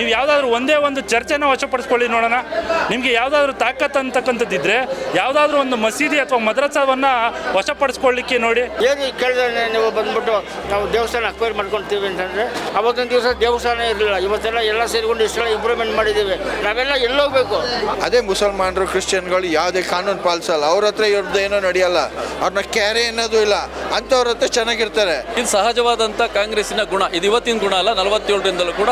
ನೀವು ಯಾವುದಾದ್ರೂ ಒಂದೇ ಒಂದು ಚರ್ಚೆನ ವಶಪಡಿಸ್ಕೊಳ್ಳಿ ನೋಡೋಣ. ನಿಮಗೆ ಯಾವುದಾದ್ರೂ ತಾಕತ್ ಅಂತಕ್ಕಂಥದ್ದಿದ್ರೆ ಯಾವುದಾದ್ರೂ ಒಂದು ಮಸೀದಿ ಅಥವಾ ಮದ್ರಸಾವನ್ನು ವಶಪಡಿಸ್ಕೊಳ್ಳಿಕ್ಕೆ ನೋಡಿ. ಏನು ಕೇಳಿದ್ರೆ ನೀವು ಬಂದ್ಬಿಟ್ಟು ನಾವು ದೇವಸ್ಥಾನ ಅಕ್ವೈರ್ ಮಾಡ್ಕೊಳ್ತೀವಿ ಅಂತಂದರೆ ಅವತ್ತೊಂದು ದಿವಸ ದೇವಸ್ಥಾನ ಇರಲಿಲ್ಲ. ಇವತ್ತೆಲ್ಲ ಎಲ್ಲ ಸೇರಿಕೊಂಡು ಇಷ್ಟೆಲ್ಲ ಇಂಪ್ರೂವ್ಮೆಂಟ್ ಮಾಡಿದ್ದೀವಿ. ನಾವೆಲ್ಲ ಎಲ್ಲೋಗ್ಬೇಕು ಅದೇ ಮುಸಲ್ಮಾನರು ಕ್ರಿಶ್ಚಿಯನ್ಗಳು ಯಾವುದೇ ಕಾನೂನು ಪಾಲಿಸಲ್ಲ. ಅವ್ರ ಹತ್ರ ಇವ್ರದ್ದು ಏನೋ ನಡೆಯಲ್ಲ. ಅವ್ರನ್ನ ಕ್ಯಾರೆ ಅನ್ನೋದು ಇಲ್ಲ. ಅಂಥವ್ರ ಹತ್ರ ಚೆನ್ನಾಗಿರ್ತಾರೆ. ಇದು ಸಹಜವಾದಂಥ ಕಾಂಗ್ರೆಸ್ಸಿನ ಗುಣ ಇದು ಇವತ್ತಿನ ಗುಣ ಅಲ್ಲ ನಲವತ್ತೇಳರಿಂದಲೂ ಕೂಡ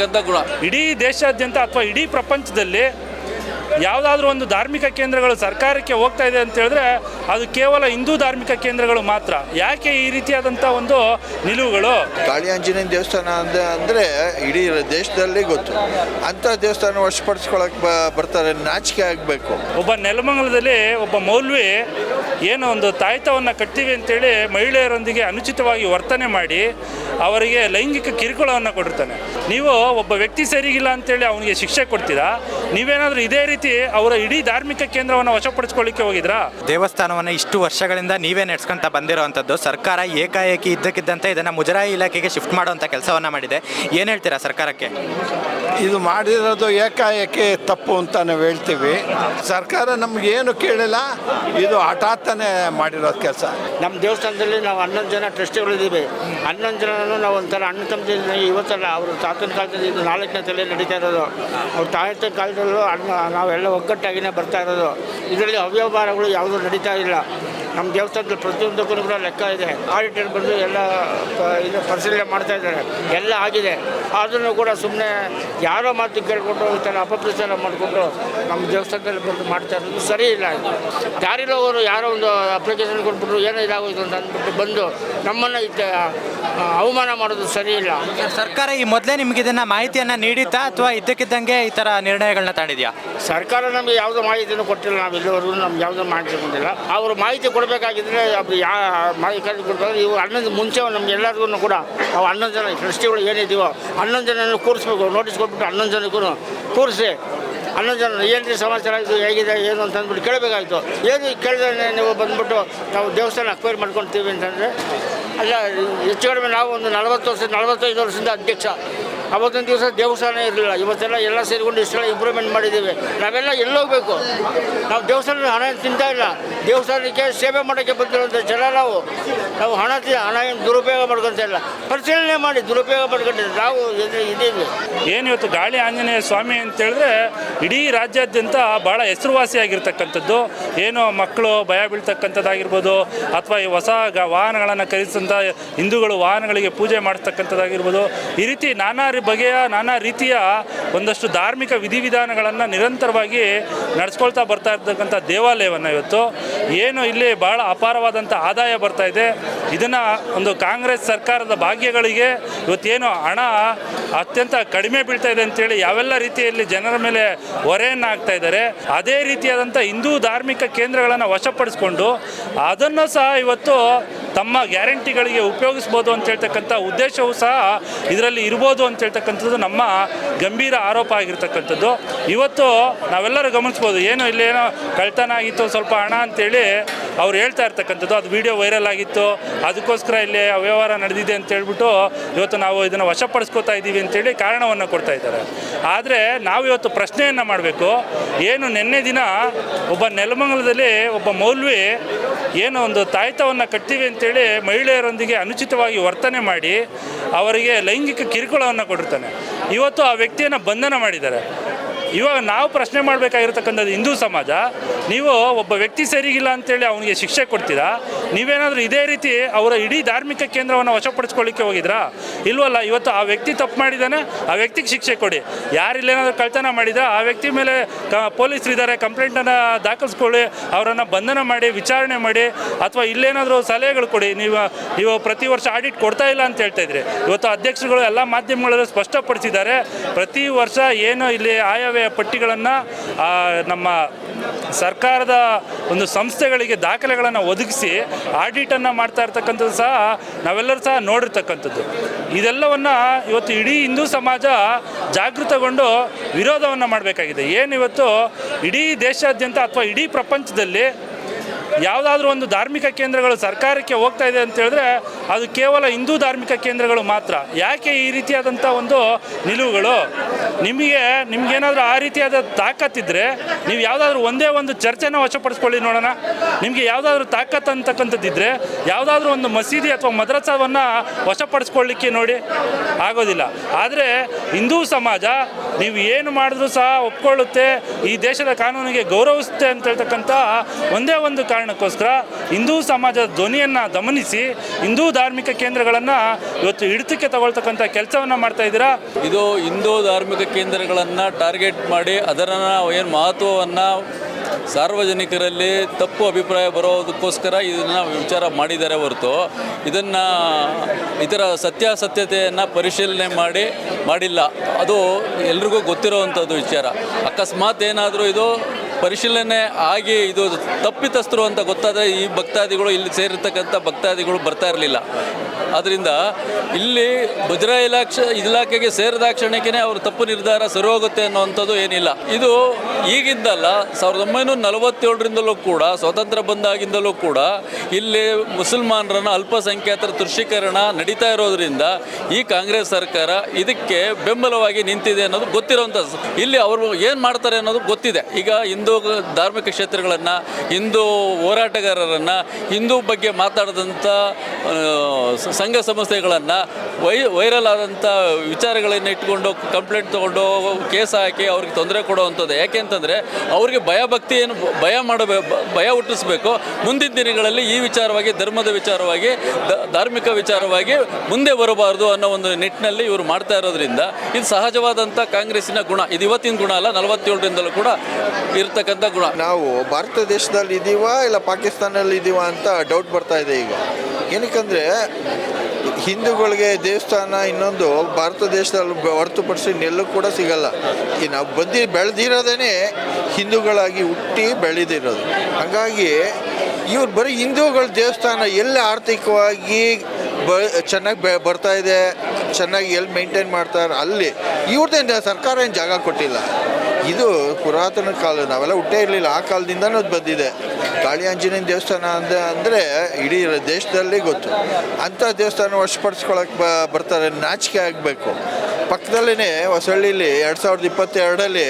ಇರ್ತಕ್ಕಂಥ ಗುಣ. ಇಡೀ ದೇಶಾದ್ಯಂತ ಅಥವಾ ಇಡೀ ಪ್ರಪಂಚದಲ್ಲಿ ಯಾವುದಾದ್ರೂ ಒಂದು ಧಾರ್ಮಿಕ ಕೇಂದ್ರಗಳು ಸರ್ಕಾರಕ್ಕೆ ಹೋಗ್ತಾ ಇದೆ ಅಂತ ಹೇಳಿದ್ರೆ ಅದು ಕೇವಲ ಹಿಂದೂ ಧಾರ್ಮಿಕ ಕೇಂದ್ರಗಳು ಮಾತ್ರ. ಯಾಕೆ ಈ ರೀತಿಯಾದಂಥ ಒಂದು ನಿಲುವುಗಳು? ಕಾಳಿ ಆಂಜನೇಯ ದೇವಸ್ಥಾನ ಅಂದ ಅಂದರೆ ಇಡೀ ದೇಶದಲ್ಲಿ ಗೊತ್ತು. ಅಂಥ ದೇವಸ್ಥಾನ ವಶಪಡಿಸ್ಕೊಳಕ್ಕೆ ಬ ಬರ್ತಾರೆ ನಾಚಿಕೆ ಆಗಬೇಕು. ಒಬ್ಬ ನೆಲಮಂಗಲದಲ್ಲಿ ಒಬ್ಬ ಮೌಲ್ವಿ ಏನೋ ಒಂದು ತಾಯ್ತವನ್ನು ಕಟ್ತೀವಿ ಅಂತೇಳಿ ಮಹಿಳೆಯರೊಂದಿಗೆ ಅನುಚಿತವಾಗಿ ವರ್ತನೆ ಮಾಡಿ ಅವರಿಗೆ ಲೈಂಗಿಕ ಕಿರುಕುಳವನ್ನು ಕೊಟ್ಟಿರ್ತಾನೆ. ನೀವು ಒಬ್ಬ ವ್ಯಕ್ತಿ ಸರಿಗಿಲ್ಲ ಅಂತೇಳಿ ಅವನಿಗೆ ಶಿಕ್ಷೆ ಕೊಡ್ತೀರಾ? ನೀವೇನಾದರೂ ಇದೇ ರೀತಿ ಅವರ ಇಡೀ ಧಾರ್ಮಿಕ ಕೇಂದ್ರವನ್ನು ವಶಪಡಿಸ್ಕೊಳ್ಳಿಕ್ಕೆ ಹೋಗಿದ್ರಾ? ದೇವಸ್ಥಾನವನ್ನು ಇಷ್ಟು ವರ್ಷಗಳಿಂದ ನೀವೇ ನಡೆಸ್ಕೊಂತ ಬಂದಿರುವಂಥದ್ದು ಸರ್ಕಾರ ಏಕಾಏಕಿ ಇದ್ದಕ್ಕಿದ್ದಂತೆ ಇದನ್ನು ಮುಜರಾಯಿ ಇಲಾಖೆಗೆ ಶಿಫ್ಟ್ ಮಾಡುವಂಥ ಕೆಲಸವನ್ನು ಮಾಡಿದೆ. ಏನು ಹೇಳ್ತೀರಾ ಸರ್ಕಾರಕ್ಕೆ? ಇದು ಮಾಡಿರೋದು ಏಕಾಏಕಿ ತಪ್ಪು ಅಂತ ನಾವು ಹೇಳ್ತೀವಿ. ಸರ್ಕಾರ ನಮಗೇನು ಕೇಳಿಲ್ಲ ಇದು ಹಠಾತ್ತನೇ ಮಾಡಿರೋದು ಕೆಲಸ. ನಮ್ಮ ದೇವಸ್ಥಾನದಲ್ಲಿ ನಾವು ಹನ್ನೊಂದು ಜನ ಟ್ರಸ್ಟಿಗಳಿದ್ದೀವಿ. ಹನ್ನೊಂದು ಜನನು ನಾವು ಒಂಥರ ಅಣ್ಣ ತಮ್ಮ ಇವತ್ತಲ್ಲ ಅವರು ತಾತನ ಕಾಲದಲ್ಲಿ ಇದು ನಾಲ್ಕನೇ ತಲೆ ನಡೀತಾ ಇರೋದು. ಅವ್ರ ಕಾಲದಲ್ಲೂ ಅಣ್ಣ ನಾವೆಲ್ಲ ಒಗ್ಗಟ್ಟಾಗಿನೇ ಬರ್ತಾ ಇರೋದು. ಇದರಲ್ಲಿ ಅವ್ಯವಹಾರಗಳು ಯಾವುದೂ ನಡೀತಾ ಇಲ್ಲ. ನಮ್ಮ ದೇವಸ್ಥಾನದ ಪ್ರತಿಯೊಂದಕ್ಕೂ ಕೂಡ ಲೆಕ್ಕ ಇದೆ. ಆಡಿಟರ್ ಬಂದು ಎಲ್ಲ ಇದು ಪರಿಶೀಲನೆ ಮಾಡ್ತಾ ಇದ್ದಾರೆ. ಎಲ್ಲ ಆಗಿದೆ. ಆದ್ರೂ ಕೂಡ ಸುಮ್ಮನೆ ಯಾರೋ ಮಾತು ಕೇಳಿಕೊಂಡು ಈ ಥರ ಅಪಪ್ರಚಾರ ಮಾಡಿಕೊಂಡು ನಮ್ಮ ದೇವಸ್ಥಾನದಲ್ಲಿ ಬಂದು ಮಾಡ್ತಾ ಇರೋದು ಸರಿ ಇಲ್ಲ. ದಾರಿಲೋಗರು ಯಾರೋ ಒಂದು ಅಪ್ಲಿಕೇಶನ್ ಕೊಟ್ಬಿಟ್ರು ಏನೋ ಇದಾಗೋಯ್ತು ಅಂತ ಅಂದ್ಬಿಟ್ಟು ಬಂದು ನಮ್ಮನ್ನು ಇದ್ದ ಅವಮಾನ ಮಾಡೋದು ಸರಿ ಇಲ್ಲ. ಸರ್ಕಾರ ಈ ಮೊದಲೇ ನಿಮ್ಗೆ ಇದನ್ನು ಮಾಹಿತಿಯನ್ನು ನೀಡಿತಾ ಅಥವಾ ಇದ್ದಕ್ಕಿದ್ದಂಗೆ ಈ ಥರ ನಿರ್ಣಯಗಳನ್ನ ತಾಂಡಿದ್ಯಾ ಸರ್ಕಾರ ನಮಗೆ ಯಾವುದೋ ಮಾಹಿತಿಯನ್ನು ಕೊಟ್ಟಿಲ್ಲ. ನಾವು ಇಲ್ಲಿವರೆಗೂ ನಮ್ಗೆ ಯಾವುದೋ ಮಾಹಿತಿ ಬಂದಿಲ್ಲ. ಅವರು ಮಾಹಿತಿ ಕೊಡಬೇಕಾಗಿದ್ದರೆ ಅದು ಯಾ ಮಾಹಿತಿ ಕೊಡ್ತಾರೆ. ಇವು ಹನ್ನೊಂದು ಮುಂಚೆ ನಮ್ಗೆ ಎಲ್ಲರಿಗೂ ಕೂಡ ನಾವು ಹನ್ನೊಂದು ಜನ ಟ್ರಸ್ಟಿಗಳು ಏನಿದ್ದೀವೋ ಹನ್ನೊಂದು ಜನ ಕೂರಿಸ್ಬೇಕು. ನೋಟಿಸ್ ಕೊಟ್ಬಿಟ್ಟು ಹನ್ನೊಂದು ಜನಕ್ಕೂ ಕೂರಿಸಿ ಹನ್ನೊಂದು ಜನ ಏನು ಸಮಾಚಾರ ಆಯಿತು ಹೇಗಿದೆ, ಏನು ಅಂತ ಅಂದ್ಬಿಟ್ಟು ಕೇಳಬೇಕಾಯ್ತು. ಏನು ಕೇಳಿದ್ರೆ ನೀವು ಬಂದ್ಬಿಟ್ಟು ನಾವು ದೇವಸ್ಥಾನ ಅಕ್ವೈರ್ ಮಾಡ್ಕೊಳ್ತೀವಿ ಅಂತಂದರೆ, ಅಲ್ಲ, ಹೆಚ್ಚು ಕಡಿಮೆ ನಾವು ಒಂದು ನಲವತ್ತು ವರ್ಷ, ನಲವತ್ತೈದು ವರ್ಷದಿಂದ ಅಧ್ಯಕ್ಷ. ಅವತ್ತೊಂದು ದಿವಸ ದೇವಸ್ಥಾನ ಇರಲಿಲ್ಲ. ಇವತ್ತೆಲ್ಲ ಎಲ್ಲ ಸೇರಿಕೊಂಡು ಇಷ್ಟೆಲ್ಲ ಇಂಪ್ರೂವ್ಮೆಂಟ್ ಮಾಡಿದ್ದೀವಿ. ನಾವೆಲ್ಲ ಎಲ್ಲೋಗ್ಬೇಕು. ನಾವು ದೇವಸ್ಥಾನ ಹಣ ತಿಂತಾ ಇಲ್ಲ. ದೇವಸ್ಥಾನಕ್ಕೆ ಸೇವೆ ಮಾಡೋಕ್ಕೆ ಬಂದಿರುವಂಥ ಜನ ನಾವು ನಾವು ಹಣ ಹಣ ಏನು ದುರುಪಯೋಗ ಮಾಡ್ಕೊಂತಿಲ್ಲ ಪರಿಶೀಲನೆ ಮಾಡಿ ದುರುಪಯೋಗ ಮಾಡ್ಕೊಂಡಿದ್ದೆ ನಾವು ಇದು- ಇದ್ದೀವಿ. ಏನು ಇವತ್ತು ಗಾಳಿ ಆಂಜನೇಯ ಸ್ವಾಮಿ ಅಂತೇಳಿದ್ರೆ ಇಡೀ ರಾಜ್ಯಾದ್ಯಂತ ಭಾಳ ಹೆಸರುವಾಸಿಯಾಗಿರ್ತಕ್ಕಂಥದ್ದು ಏನು ಮಕ್ಕಳು ಭಯ ಬೀಳ್ತಕ್ಕಂಥದ್ದಾಗಿರ್ಬೋದು, ಅಥವಾ ಈ ಹೊಸ ಗ, ವಾಹನಗಳನ್ನು ಖರೀದಿಸಿದಂಥ ಹಿಂದೂಗಳು ವಾಹನಗಳಿಗೆ ಪೂಜೆ ಮಾಡ್ತಕ್ಕಂಥದ್ದಾಗಿರ್ಬೋದು. ಈ ರೀತಿ ನಾನಾ ಬಗೆಯ ನಾನಾ ರೀತಿಯ ಒಂದಷ್ಟು ಧಾರ್ಮಿಕ ವಿಧಿವಿಧಾನಗಳನ್ನು ನಿರಂತರವಾಗಿ ನಡೆಸ್ಕೊಳ್ತಾ ಬರ್ತಾ ಇರ್ತಕ್ಕಂಥ ದೇವಾಲಯವನ್ನು ಇವತ್ತು. ಏನು ಇಲ್ಲಿ ಭಾಳ ಅಪಾರವಾದಂಥ ಆದಾಯ ಬರ್ತಾ ಇದೆ. ಇದನ್ನು ಒಂದು ಕಾಂಗ್ರೆಸ್ ಸರ್ಕಾರದ ಭಾಗ್ಯಗಳಿಗೆ ಇವತ್ತೇನು ಹಣ ಅತ್ಯಂತ ಕಡಿಮೆ ಬೀಳ್ತಾ ಇದೆ ಅಂತೇಳಿ ಯಾವೆಲ್ಲ ರೀತಿಯಲ್ಲಿ ಜನರ ಮೇಲೆ ಹೊರೆಯನ್ನು ಹಾಕ್ತಾ ಇದ್ದಾರೆ, ಅದೇ ರೀತಿಯಾದಂಥ ಹಿಂದೂ ಧಾರ್ಮಿಕ ಕೇಂದ್ರಗಳನ್ನು ವಶಪಡಿಸ್ಕೊಂಡು ಅದನ್ನು ಸಹ ಇವತ್ತು ತಮ್ಮ ಗ್ಯಾರಂಟಿಗಳಿಗೆ ಉಪಯೋಗಿಸ್ಬೋದು ಅಂತ ಹೇಳ್ತಕ್ಕಂಥ ಉದ್ದೇಶವೂ ಸಹ ಇದರಲ್ಲಿ ಇರ್ಬೋದು ಅಂತ ಹೇಳ್ತಕ್ಕಂಥದ್ದು ನಮ್ಮ ಗಂಭೀರ ಆರೋಪ ಆಗಿರ್ತಕ್ಕಂಥದ್ದು. ಇವತ್ತು ನಾವೆಲ್ಲರೂ ಗಮನಿಸ್ಬೋದು, ಏನು ಇಲ್ಲೇನೋ ಕಳ್ತನ ಆಗಿತ್ತು, ಸ್ವಲ್ಪ ಹಣ ಅಂತೇಳಿ ಅವ್ರು ಹೇಳ್ತಾ ಇರ್ತಕ್ಕಂಥದ್ದು. ಅದು ವಿಡಿಯೋ ವೈರಲ್ ಆಗಿತ್ತು, ಅದಕ್ಕೋಸ್ಕರ ಇಲ್ಲಿ ಅವ್ಯವಹಾರ ನಡೆದಿದೆ ಅಂತ ಹೇಳ್ಬಿಟ್ಟು ಇವತ್ತು ನಾವು ಇದನ್ನು ವಶಪಡಿಸ್ಕೋತಾ ಇದ್ದೀವಿ ಅಂತೇಳಿ ಕಾರಣವನ್ನು ಕೊಡ್ತಾ ಇದ್ದಾರೆ. ಆದರೆ ನಾವು ಇವತ್ತು ಪ್ರಶ್ನೆಯನ್ನು ಮಾಡಬೇಕು, ಏನು ನಿನ್ನೆ ದಿನ ಒಬ್ಬ ನೆಲಮಂಗಲದಲ್ಲಿ ಒಬ್ಬ ಮೌಲ್ವಿ ಏನು ಒಂದು ತಾಯ್ತವನ್ನು ಕಟ್ತೀವಿ ಅಂತೇಳಿ ಮಹಿಳೆಯರೊಂದಿಗೆ ಅನುಚಿತವಾಗಿ ವರ್ತನೆ ಮಾಡಿ ಅವರಿಗೆ ಲೈಂಗಿಕ ಕಿರುಕುಳವನ್ನು ಕೊಟ್ಟಿರ್ತಾನೆ. ಇವತ್ತು ಆ ವ್ಯಕ್ತಿಯನ್ನು ಬಂಧನ ಮಾಡಿದ್ದಾರೆ. ಇವಾಗ ನಾವು ಪ್ರಶ್ನೆ ಮಾಡಬೇಕಾಗಿರ್ತಕ್ಕಂಥದ್ದು ಹಿಂದೂ ಸಮಾಜ, ನೀವು ಒಬ್ಬ ವ್ಯಕ್ತಿ ಸರಿಗಿಲ್ಲ ಅಂತೇಳಿ ಅವನಿಗೆ ಶಿಕ್ಷೆ ಕೊಡ್ತೀರಾ? ನೀವೇನಾದರೂ ಇದೇ ರೀತಿ ಅವರ ಇಡೀ ಧಾರ್ಮಿಕ ಕೇಂದ್ರವನ್ನು ವಶಪಡಿಸ್ಕೊಳ್ಳಿಕ್ಕೆ ಹೋಗಿದ್ರಾ? ಇಲ್ವಲ್ಲ, ಇವತ್ತು ಆ ವ್ಯಕ್ತಿ ತಪ್ಪು ಮಾಡಿದ್ದಾನೆ, ಆ ವ್ಯಕ್ತಿಗೆ ಶಿಕ್ಷೆ ಕೊಡಿ. ಯಾರಿಲ್ಲೇನಾದರೂ ಕಳ್ತನ ಮಾಡಿದ್ರೆ? ಆ ವ್ಯಕ್ತಿ ಮೇಲೆ ಕ, ಪೊಲೀಸರು ಇದ್ದಾರೆ ಕಂಪ್ಲೇಂಟನ್ನು ದಾಖಲಿಸ್ಕೊಳ್ಳಿ, ಅವರನ್ನು ಬಂಧನ ಮಾಡಿ, ವಿಚಾರಣೆ ಮಾಡಿ, ಅಥವಾ ಇಲ್ಲೇನಾದರೂ ಸಲಹೆಗಳು ಕೊಡಿ. ನೀವು ನೀವು ಪ್ರತಿ ವರ್ಷ ಆಡಿಟ್ ಕೊಡ್ತಾ ಇಲ್ಲ ಅಂತ ಹೇಳ್ತಾ ಇದ್ರಿ. ಇವತ್ತು ಅಧ್ಯಕ್ಷರುಗಳು ಎಲ್ಲ ಮಾಧ್ಯಮಗಳಲ್ಲಿ ಸ್ಪಷ್ಟಪಡಿಸಿದ್ದಾರೆ. ಪ್ರತಿ ವರ್ಷ ಏನು ಇಲ್ಲಿ ಆಯವ್ಯಯ ಪಟ್ಟಿಗಳನ್ನು ನಮ್ಮ ಸರ್ಕಾರದ ಒಂದು ಸಂಸ್ಥೆಗಳಿಗೆ ದಾಖಲೆಗಳನ್ನು ಒದಗಿಸಿ ಆಡಿಟನ್ನು ಮಾಡ್ತಾ ಇರ್ತಕ್ಕಂಥದ್ದು ಸಹ ನಾವೆಲ್ಲರೂ ಸಹ ನೋಡಿರ್ತಕ್ಕಂಥದ್ದು. ಇದೆಲ್ಲವನ್ನು ಇವತ್ತು ಇಡೀ ಹಿಂದೂ ಸಮಾಜ ಜಾಗೃತಗೊಂಡು ವಿರೋಧವನ್ನು ಮಾಡಬೇಕಾಗಿದೆ. ಏನು ಇವತ್ತು ಇಡೀ ದೇಶಾದ್ಯಂತ ಅಥವಾ ಇಡೀ ಪ್ರಪಂಚದಲ್ಲಿ ಯಾವುದಾದ್ರೂ ಒಂದು ಧಾರ್ಮಿಕ ಕೇಂದ್ರಗಳು ಸರ್ಕಾರಕ್ಕೆ ಹೋಗ್ತಾ ಇದೆ ಅಂತ ಹೇಳಿದ್ರೆ ಅದು ಕೇವಲ ಹಿಂದೂ ಧಾರ್ಮಿಕ ಕೇಂದ್ರಗಳು ಮಾತ್ರ. ಯಾಕೆ ಈ ರೀತಿಯಾದಂಥ ಒಂದು ನಿಲುವುಗಳು? ನಿಮಗೆ, ನಿಮ್ಗೇನಾದರೂ ಆ ರೀತಿಯಾದ ತಾಕತ್ತಿದ್ರೆ ನೀವು ಯಾವುದಾದ್ರೂ ಒಂದೇ ಒಂದು ಚರ್ಚೆನ ವಶಪಡಿಸ್ಕೊಳ್ಳಿ ನೋಡೋಣ. ನಿಮಗೆ ಯಾವುದಾದ್ರೂ ತಾಕತ್ ಅಂತಕ್ಕಂಥದ್ದಿದ್ರೆ ಯಾವುದಾದ್ರೂ ಒಂದು ಮಸೀದಿ ಅಥವಾ ಮದ್ರಸಾವನ್ನು ವಶಪಡಿಸ್ಕೊಳ್ಳಿಕ್ಕೆ ನೋಡಿ. ಆಗೋದಿಲ್ಲ. ಆದರೆ ಹಿಂದೂ ಸಮಾಜ ನೀವು ಏನು ಮಾಡಿದ್ರೂ ಸಹ ಒಪ್ಕೊಳ್ಳುತ್ತೆ, ಈ ದೇಶದ ಕಾನೂನಿಗೆ ಗೌರವಿಸುತ್ತೆ ಅಂತ ಹೇಳ್ತಕ್ಕಂಥ ಒಂದೇ ಒಂದು ಕಾರಣಕ್ಕೋಸ್ಕರ ಹಿಂದೂ ಸಮಾಜದ ಧ್ವನಿಯನ್ನು ಗಮನಿಸಿ ಹಿಂದೂ ಧಾರ್ಮಿಕ ಕೇಂದ್ರಗಳನ್ನು ಇವತ್ತು ಹಿಡಿತಕ್ಕೆ ತಗೊಳ್ತಕ್ಕಂಥ ಕೆಲಸವನ್ನು ಮಾಡ್ತಾ ಇದ್ದೀರಾ? ಇದು ಹಿಂದೂ ಧಾರ್ಮಿಕ ಕೇಂದ್ರಗಳನ್ನು ಟಾರ್ಗೆಟ್ ಮಾಡಿ ಅದರ ಏನು ಮಹತ್ವವನ್ನು ಸಾರ್ವಜನಿಕರಲ್ಲಿ ತಪ್ಪು ಅಭಿಪ್ರಾಯ ಬರೋದಕ್ಕೋಸ್ಕರ ಇದನ್ನು ವಿಚಾರ ಮಾಡಿದ್ದಾರೆ ಹೊರತು. ಇದನ್ನು ಇದರ ಸತ್ಯಾಸತ್ಯತೆಯನ್ನು ಪರಿಶೀಲನೆ ಮಾಡಿ, ಮಾಡಿಲ್ಲ. ಅದು ಎಲ್ರಿಗೂ ಗೊತ್ತಿರೋವಂಥದ್ದು ವಿಚಾರ. ಅಕಸ್ಮಾತ್ ಏನಾದರೂ ಇದು ಪರಿಶೀಲನೆ ಆಗಿ ಇದು ತಪ್ಪಿತಸ್ಥರು ಅಂತ ಗೊತ್ತಾದರೆ ಈ ಭಕ್ತಾದಿಗಳು ಇಲ್ಲಿ ಸೇರಿರ್ತಕ್ಕಂಥ ಭಕ್ತಾದಿಗಳು ಬರ್ತಾ ಇರಲಿಲ್ಲ. ಆದ್ದರಿಂದ ಇಲ್ಲಿ ಮುಜರಾ ಇಲಾಖೆ ಇಲಾಖೆಗೆ ಸೇರಿದಾಕ್ಷಣಕ್ಕೆ ಅವರು ತಪ್ಪು ನಿರ್ಧಾರ ಸರಿ ಹೋಗುತ್ತೆ ಅನ್ನುವಂಥದ್ದು ಏನಿಲ್ಲ. ಇದು ಈಗಿದ್ದಲ್ಲ ಸಾವಿರದ ಒಂಬೈನೂರ ನಲವತ್ತೇಳರಿಂದಲೂ ಕೂಡ ಸ್ವಾತಂತ್ರ್ಯ ಬಂದಾಗಿಂದಲೂ ಕೂಡ ಇಲ್ಲಿ ಮುಸಲ್ಮಾನರನ್ನ ಅಲ್ಪಸಂಖ್ಯಾತರ ತುಷ್ಟೀಕರಣ ನಡೀತಾ ಇರೋದ್ರಿಂದ ಈ ಕಾಂಗ್ರೆಸ್ ಸರ್ಕಾರ ಇದಕ್ಕೆ ಬೆಂಬಲವಾಗಿ ನಿಂತಿದೆ ಅನ್ನೋದು ಗೊತ್ತಿರೋಂಥ ಇಲ್ಲಿ ಅವರು ಏನು ಮಾಡ್ತಾರೆ ಅನ್ನೋದು ಗೊತ್ತಿದೆ. ಈಗ ಹಿಂದೂ ಧಾರ್ಮಿಕ ಕ್ಷೇತ್ರಗಳನ್ನು, ಹಿಂದೂ ಹೋರಾಟಗಾರರನ್ನು, ಹಿಂದೂ ಬಗ್ಗೆ ಮಾತಾಡಿದಂಥ ಸಂಘ ಸಂಸ್ಥೆಗಳನ್ನು, ವೈ, ವೈರಲ್ ಆದಂಥ ವಿಚಾರಗಳನ್ನು ಇಟ್ಕೊಂಡು ಕಂಪ್ಲೇಂಟ್ ತೊಗೊಂಡು ಕೇಸ್ ಹಾಕಿ ಅವ್ರಿಗೆ ತೊಂದರೆ ಕೊಡುವಂಥದ್ದು. ಯಾಕೆ ಅಂತಂದರೆ ಅವ್ರಿಗೆ ಭಯ ಭಕ್ತಿ ಏನು, ಭಯ ಮಾಡಬೇಕು ಭಯ ಹುಟ್ಟಿಸ್ಬೇಕು. ಮುಂದಿನ ದಿನಗಳಲ್ಲಿ ಈ ವಿಚಾರವಾಗಿ, ಧರ್ಮದ ವಿಚಾರವಾಗಿ ಧಾರ್ಮಿಕ ವಿಚಾರವಾಗಿ ಮುಂದೆ ಬರಬಾರ್ದು ಅನ್ನೋ ಒಂದು ನಿಟ್ಟಿನಲ್ಲಿ ಇವರು ಮಾಡ್ತಾ ಇರೋದ್ರಿಂದ ಇದು ಸಹಜವಾದಂಥ ಕಾಂಗ್ರೆಸ್ಸಿನ ಗುಣ. ಇದು ಇವತ್ತಿನ ಗುಣ ಅಲ್ಲ, ನಲವತ್ತೇಳರಿಂದಲೂ ಕೂಡ ಇರ್ತಕ್ಕಂಥ ಗುಣ. ನಾವು ಭಾರತ ದೇಶದಲ್ಲಿ ಇದ್ದೀವಾ ಇಲ್ಲ ಪಾಕಿಸ್ತಾನಲ್ಲಿ ಇದ್ದೀವಾ ಅಂತ ಡೌಟ್ ಬರ್ತಾ ಇದೆ ಈಗ. ಏನಕ್ಕಂದರೆ, ಹಿಂದೂಗಳಿಗೆ ದೇವಸ್ಥಾನ ಇನ್ನೊಂದು ಭಾರತ ದೇಶದಲ್ಲಿ ಹೊರತುಪಡಿಸಿ ನೆಲ್ಲು ಕೂಡ ಸಿಗಲ್ಲ. ಈ ನಾವು ಬಂದಿ ಬೆಳೆದಿರೋದೇ ಹಿಂದೂಗಳಾಗಿ ಹುಟ್ಟಿ ಬೆಳೆದಿರೋದು. ಹಾಗಾಗಿ ಇವ್ರು ಬರೀ ಹಿಂದೂಗಳ ದೇವಸ್ಥಾನ ಎಲ್ಲಿ ಆರ್ಥಿಕವಾಗಿ ಬ ಚೆನ್ನಾಗಿ ಬೆ ಬರ್ತಾ ಇದೆ, ಚೆನ್ನಾಗಿ ಎಲ್ಲಿ ಮೇಂಟೈನ್ ಮಾಡ್ತಾರೆ ಅಲ್ಲಿ ಇವ್ರದ್ದೇನು ಸರ್ಕಾರ ಏನು ಜಾಗ ಕೊಟ್ಟಿಲ್ಲ? ಇದು ಪುರಾತನ ಕಾಲ ನಾವೆಲ್ಲ ಹುಟ್ಟೇ ಇರಲಿಲ್ಲ. ಆ ಕಾಲದಿಂದನೂ ಅದು ಬಂದಿದೆ. ಕಾಳಿ ಆಂಜನೇಯನ ದೇವಸ್ಥಾನ ಅಂದ ಅಂದರೆ ಇಡೀ ದೇಶದಲ್ಲಿ ಗೊತ್ತು. ಅಂಥ ದೇವಸ್ಥಾನ ವಶಪಡಿಸ್ಕೊಳಕ್ಕೆ ಬ ಬರ್ತಾರೆ, ನಾಚಿಕೆ ಆಗಬೇಕು. ಪಕ್ಕದಲ್ಲೇ ಹೊಸಳ್ಳಿಲಿ ಎರಡು ಸಾವಿರದ ಇಪ್ಪತ್ತೆರಡರಲ್ಲಿ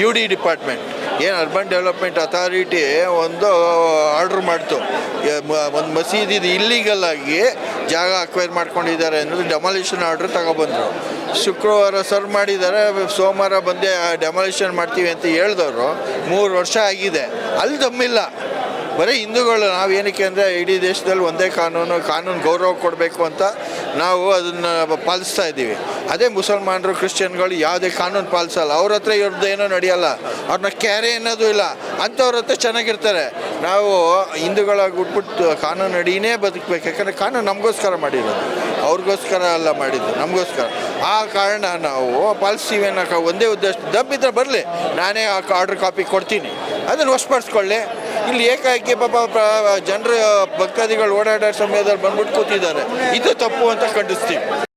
ಯು ಡಿ ಡಿಪಾರ್ಟ್ಮೆಂಟ್, ಏನು ಅರ್ಬನ್ ಡೆವಲಪ್ಮೆಂಟ್ ಅಥಾರಿಟಿ ಒಂದು ಆರ್ಡ್ರ್ ಮಾಡ್ತು. ಒಂದು ಮಸೀದಿದು ಇಲ್ಲಿಗಲ್ ಆಗಿ ಜಾಗ ಅಕ್ವೈರ್ ಮಾಡ್ಕೊಂಡಿದ್ದಾರೆ ಅನ್ನೋದು ಡೆಮಾಲಿಷನ್ ಆರ್ಡ್ರ್ ತಗೊಬಂದರು. ಶುಕ್ರವಾರ ಸರ್ವ್ ಮಾಡಿದ್ದಾರೆ. ಸೋಮವಾರ ಬಂದೇ ಡೆಮಾಲಿಷನ್ ಮಾಡ್ತೀವಿ ಅಂತ ಹೇಳಿದವರು. ಮೂರು ವರ್ಷ ಆಗಿದೆ. ಅಲ್ಲಿ ದಮ್ಮಿಲ್ಲ. ಬರೀ ಹಿಂದೂಗಳು ನಾವು ಏನಕ್ಕೆ ಅಂದರೆ ಇಡೀ ದೇಶದಲ್ಲಿ ಒಂದೇ ಕಾನೂನು ಕಾನೂನು ಗೌರವ ಕೊಡಬೇಕು ಅಂತ ನಾವು ಅದನ್ನು ಪಾಲಿಸ್ತಾ ಇದ್ದೀವಿ. ಅದೇ ಮುಸಲ್ಮಾನರು, ಕ್ರಿಶ್ಚಿಯನ್ಗಳು ಯಾವುದೇ ಕಾನೂನು ಪಾಲಿಸಲ್ಲ. ಅವ್ರ ಹತ್ರ ಇವ್ರದ್ದು ಏನೋ ನಡೆಯಲ್ಲ. ಅವ್ರನ್ನ ಕ್ಯಾರೆ ಅನ್ನೋದು ಇಲ್ಲ. ಅಂಥವ್ರ ಹತ್ರ ಚೆನ್ನಾಗಿರ್ತಾರೆ. ನಾವು ಹಿಂದೂಗಳಾಗಿ ಬಿಟ್ಬಿಟ್ಟು ಕಾನೂನು ಅಡಿನೇ ಬದುಕಬೇಕು. ಯಾಕಂದರೆ ಕಾನೂನು ನಮಗೋಸ್ಕರ ಮಾಡಿರೋದು. ಅವ್ರಿಗೋಸ್ಕರ ಅಲ್ಲ ಮಾಡಿದ್ದು. ನಮಗೋಸ್ಕರ. ಆ ಕಾರಣ ನಾವು ಪಾಲಿಸ್ತೀವಿ ಅನ್ನೋ ಒಂದೇ ಉದ್ದೇಶ ದಬ್ಬಿದ್ರೆ ಬರಲಿ. ನಾನೇ ಆ ಆರ್ಡ್ರ್ ಕಾಪಿ ಕೊಡ್ತೀನಿ. ಅದನ್ನು ವಶಪಡಿಸ್ಕೊಳ್ಳಿ. ಇಲ್ಲಿ ಏಕಾಏಕಿ ಪಾಪ ಜನರು ಭಕ್ತಾದಿಗಳು ಓಡಾಡೋ ಸಮಯದಲ್ಲಿ ಬಂದ್ಬಿಟ್ಟು ಕೂತಿದ್ದಾರೆ. ಇದು ತಪ್ಪು ಅಂತ ಖಂಡಿಸ್ತೀವಿ.